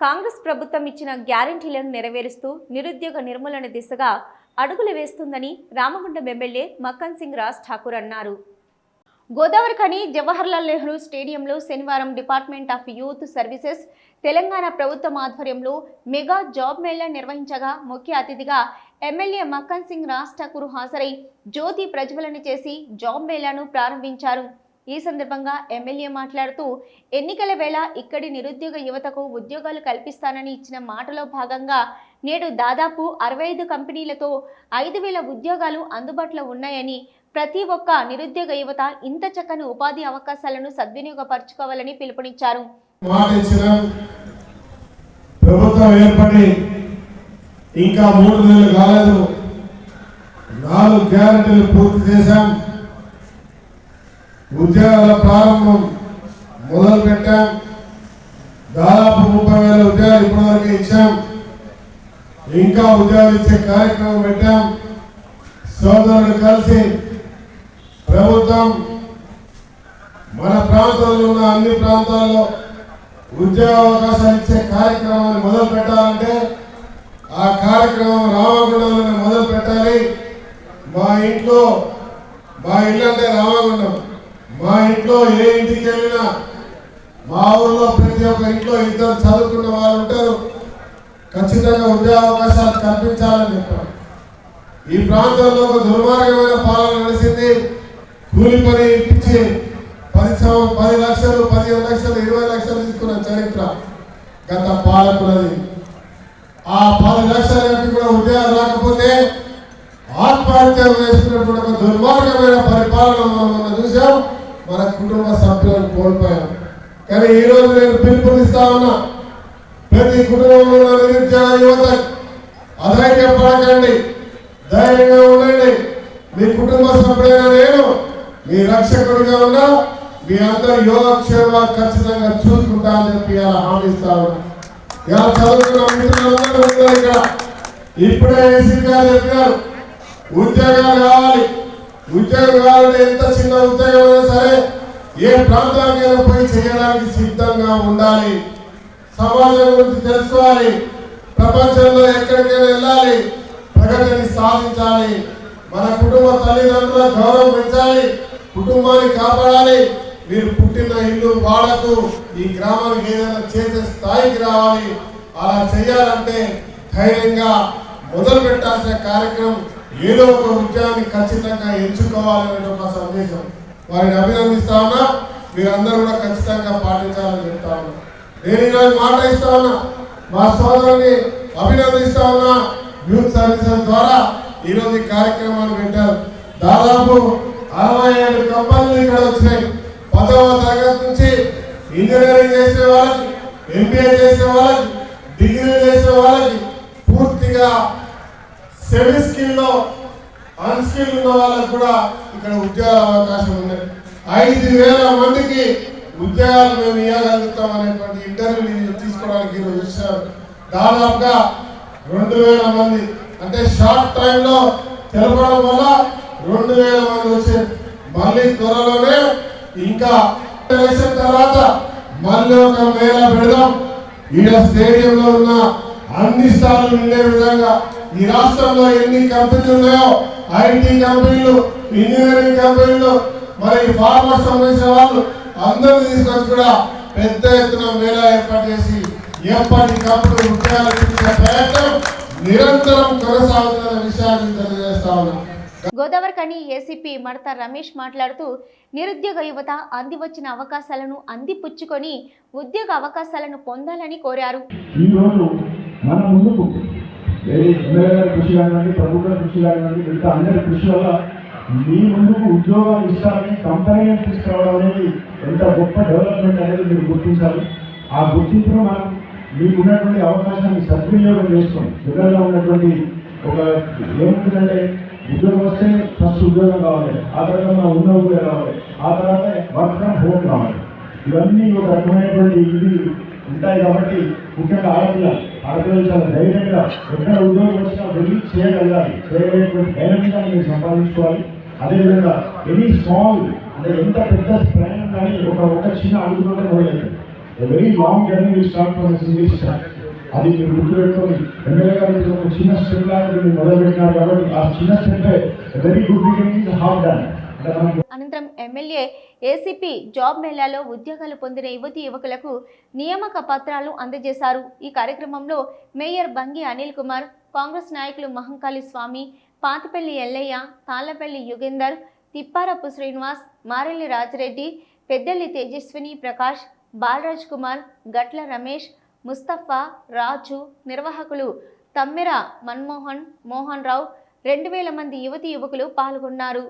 కాంగ్రెస్ ప్రభుత్వం ఇచ్చిన గ్యారంటీలను నెరవేరుస్తూ నిరుద్యోగ నిర్మూలన దిశగా అడుగులు వేస్తుందని రామగుండం ఎమ్మెల్యే మక్కన్ సింగ్ రాజ్ ఠాకూర్ అన్నారు. గోదావరి ఖని జవహర్లాల్ నెహ్రూ స్టేడియంలో శనివారం department of youth services Telangana ప్రభుత్వం ఆధ్వర్యంలో మెగా జాబ్ మేళా నిర్వహించగా ముఖ్య అతిథిగా ఎమ్మెల్యే మక్కన్ సింగ్ రాజ్ ఠాకూర్ హాజరై జ్యోతి ప్రజ్వలన చేసి జాబ్ మేళాను ప్రారంభించారు. ఈ సందర్భంగా ఎమ్మెల్యే మాట్లాడుతూ ఎన్నికల వేళ ఇక్కడి నిరుద్యోగ యువతకు ఉద్యోగాలు కల్పిస్తానని ఇచ్చిన మాటలో భాగంగా నేడు దాదాపు అరవై ఐదు కంపెనీలతో ఐదు వేల ఉద్యోగాలు అందుబాటులో ఉన్నాయని ప్రతి ఒక్క నిరుద్యోగ యువత ఇంత చక్కని ఉపాధి అవకాశాలను సద్వినియోగపరచుకోవాలని పిలుపునిచ్చారు. ప్రభుత్వం ఏర్పడి ఇంకా మూడు నెలలు కాలేదు. నాలుగు గ్యారెంటీలు పూర్తి చేశాం. ఉద్యోగాల ప్రారంభం మొదలు పెట్టాం దాదాపు ముప్పై వేల ఉద్యోగాలు ఇప్పటివరకు ఇచ్చాం. ఇంకా ఉద్యోగాలు ఇచ్చే కార్యక్రమం పెట్టాం. సోదరులు కలిసి ప్రభుత్వం మన ప్రాంతంలో ఉన్న అన్ని ప్రాంతాల్లో ఉద్యోగ అవకాశాలు ఇచ్చే కార్యక్రమాన్ని మొదలు పెట్టాలి ఆ కార్యక్రమం రామగుండంలోనే మొదలు పెట్టాలి మా ఇంట్లో మా ఇల్లు అంటే రామగుండం మా ఇంట్లో ఏ ఇంటికి వెళ్ళినా మా ఊర్లో ప్రతి ఒక్క ఇంట్లో ఇద్దరు చదువుకున్న వాళ్ళు ఉంటారు. ఖచ్చితంగా ఉద్యోగ అవకాశాలు కల్పించాలని చెప్పారు. ఈ ప్రాంతంలో ఒక దుర్మార్గమైన పాలన నడిచింది. కూలి పని ఇప్పించి పది పది లక్షలు పదిహేను లక్షలు ఇరవై లక్షలు తీసుకున్న చరిత్ర గత పాలకులది. ఆ పది లక్షల కట్టి కూడా ఉద్యోగాలు రాకపోతే ఆత్మహత్య చేసుకున్నటువంటి ఒక దుర్మార్గమైన పరిపాలన మనం మొన్న చూసాం. మన కుటుంబ సభ్యులను కోల్పోయాం. కానీ ఈ రోజు నేను పిలుపునిస్తా ఉన్నా ప్రతి కుటుంబంలో ఉన్న నిరుద్యోగ యువత అధైర్యపడకండి ధైర్యంగా ఉండండి. మీ కుటుంబ సభ్యుడైన నేను మీ రక్షకుడిగా ఉన్నా మీ అందరి యోగక్షేమ ఖచ్చితంగా చూసుకుంటా అని చెప్పి అలా హామీస్తా ఉన్నా. ఇలా చదువుకున్న మిత్రులందరూ ఉన్నారు ఇక్కడ. ఇప్పుడే ఏసీ గారు చెప్పినారు ఉద్యోగాలు కావాలి. ఉద్యోగం కావాలంటే ఎంత చిన్న ఉద్యోగం అయినా సరే ఏ ప్రాంతానికైనా పోయి చేయడానికి సిద్ధంగా ఉండాలి? సమాజం గురించి తెలుసుకోవాలి. ప్రపంచంలో ఎక్కడికైనా వెళ్ళాలి. ప్రగతిని సాధించాలి. మన కుటుంబ తల్లిదండ్రుల గౌరవం పెంచాలి. కుటుంబాన్ని కాపాడాలి. మీరు పుట్టిన ఇల్లు వాడకు ఈ గ్రామానికి ఏదైనా చేసే స్థాయికి రావాలి. అలా చేయాలంటే ధైర్యంగా మొదలు పెట్టాల్సిన కార్యక్రమం ఏదో ఒక ఉద్యోగాన్ని ఖచ్చితంగా ఎంచుకోవాలనే ఒక సందేశం. వారిని అభినందిస్తా ఉన్నా మీరందరూ కూడా ఖచ్చితంగా పాటించాలని చెప్తా ఉన్నా. నేను ఈరోజు మాట ఇస్తా ఉన్నా మా సోదరుని అభినందిస్తా ఉన్నా. యూత్ సర్వీసెస్ ద్వారా ఈరోజు ఈ కార్యక్రమాన్ని పెట్టారు. దాదాపు అరవై ఏడు కంపెనీలు ఇక్కడ వచ్చినాయి. పదవ తరగతి నుంచి ఇంజనీరింగ్ చేసే వాళ్ళకి ఎంబీఏ చేసే వాళ్ళకి డిగ్రీ చేసే వాళ్ళకి పూర్తిగా సెమీ స్కిల్లో అన్స్కిల్ ఉన్న వాళ్ళకు కూడా ఇక్కడ ఉద్యోగ అవకాశం ఉన్నాయి ఐదు వేల మందికి ఉద్యోగాలు మేము ఇవ్వగలుగుతాం అనేటువంటి ఇంటర్వ్యూ తీసుకోవడానికి ఈరోజు వచ్చారు దాదాపుగా రెండు వేల మంది. అంటే షార్ట్ టైంలో తెలపడం వల్ల రెండు వేల మంది వచ్చారు మళ్ళీ త్వరలోనే ఇంకా ఎలక్షన్ తర్వాత మళ్ళీ ఒక మేళ పెడదాం. ఈడ స్టేడియంలో ఉన్న అన్ని స్థానాలు ఉండే విధంగా ఈ రాష్ట్రంలో ఎన్ని కంపెనీలు ఉన్నాయో ఐటీ కంపెనీలు ఇంజనీరింగ్ కంపెనీలు మరి ఫార్మర్ సంబంధించిన వాళ్ళు అందరిని తీసుకొచ్చి కూడా పెద్ద ఎత్తున మేళా ఏర్పాటు చేసి ఎప్పటికప్పుడు ఉద్యోగాలు ఇప్పించే ప్రయత్నం నిరంతరం కొనసాగుతున్న విషయాన్ని తెలియజేస్తా ఉన్నాం. గోదావరి ఖని ఏసీపీ మడత రమేష్ మాట్లాడుతూ నిరుద్యోగ యువత అందివచ్చిన అవకాశాలను అందిపుచ్చుకొని ఉద్యోగ అవకాశాలను పొందాలని కోరారు. ఈరోజు మన ముందుకు ఎమ్మెల్యే గారి కృషి కానివ్వండి ప్రభుత్వ కృషి కానివ్వండి మిగతా అందరి కృషి వల్ల మీ ముందుకు ఉద్యోగాలు ఇస్తారని కంపెనీ తీసుకురావడం అనేది ఎంత గొప్ప డెవలప్మెంట్ అనేది మీరు గుర్తించాలి. ఆ గుర్తింపును మనం మీకు ఉన్నటువంటి అవకాశాన్ని సద్వినియోగం చేసుకోండి. దగ్గరలో ఉన్నటువంటి ఒక ఏముంటుందంటే ఉద్యోగం వస్తే ఫస్ట్ ఉద్యోగం కావాలి ఆ తర్వాత మనం ఉన్న ఉద్యోగం కావాలి ఆ తర్వాత వర్క్ ఫ్రమ్ హోమ్ కావాలి. ఇవన్నీ ఒక రకమైనటువంటి ఇది ఉంటాయి కాబట్టి ముఖ్యంగా ఆడపిల్ల ఆడపిల్లలు చాలా ధైర్యంగా ఎక్కడ ఉద్యోగం వచ్చినా వెళ్ళి చేయగలగాలి. చేయగలిగినటువంటి ధైర్యంగా మీరు సంపాదించుకోవాలి. అదేవిధంగా ఎనీ స్మాల్ అంటే ఎంత పెద్ద ప్రయాణం కానీ ఒక ఒక చిన్న అడుగుతుంటే మొదలవుతుంది వెరీ లాంగ్ జర్నీ మీరు స్టార్ట్ ఫ్రమ్ సింగిల్ అది మీరు గుర్తుపెట్టుకొని ఎమ్మెల్యే గారు ఒక చిన్న స్టెప్ లాగా మీరు మొదలు పెట్టినారు కాబట్టి ఆ చిన్న step very good beginning half done అనంతరం ఎమ్మెల్యే ఏసీపీ జాబ్ మేళాలో ఉద్యోగాలు పొందిన యువతి యువకులకు నియామక పత్రాలు అందజేశారు. ఈ కార్యక్రమంలో మేయర్ బంగి అనిల్ కుమార్ కాంగ్రెస్ నాయకులు మహంకాళి స్వామి పాతిపల్లి ఎల్లయ్య తాళ్ళపల్లి యుగేందర్ తిప్పారపు శ్రీనివాస్ మారెల్లి రాజరెడ్డి పెద్దల్లి తేజస్విని ప్రకాష్ బాలరాజ్ కుమార్ గట్ల రమేష్ ముస్తఫా రాజు నిర్వాహకులు తమ్మెర మన్మోహన్ మోహన్ రావు రెండు వేల మంది యువతి యువకులు పాల్గొన్నారు.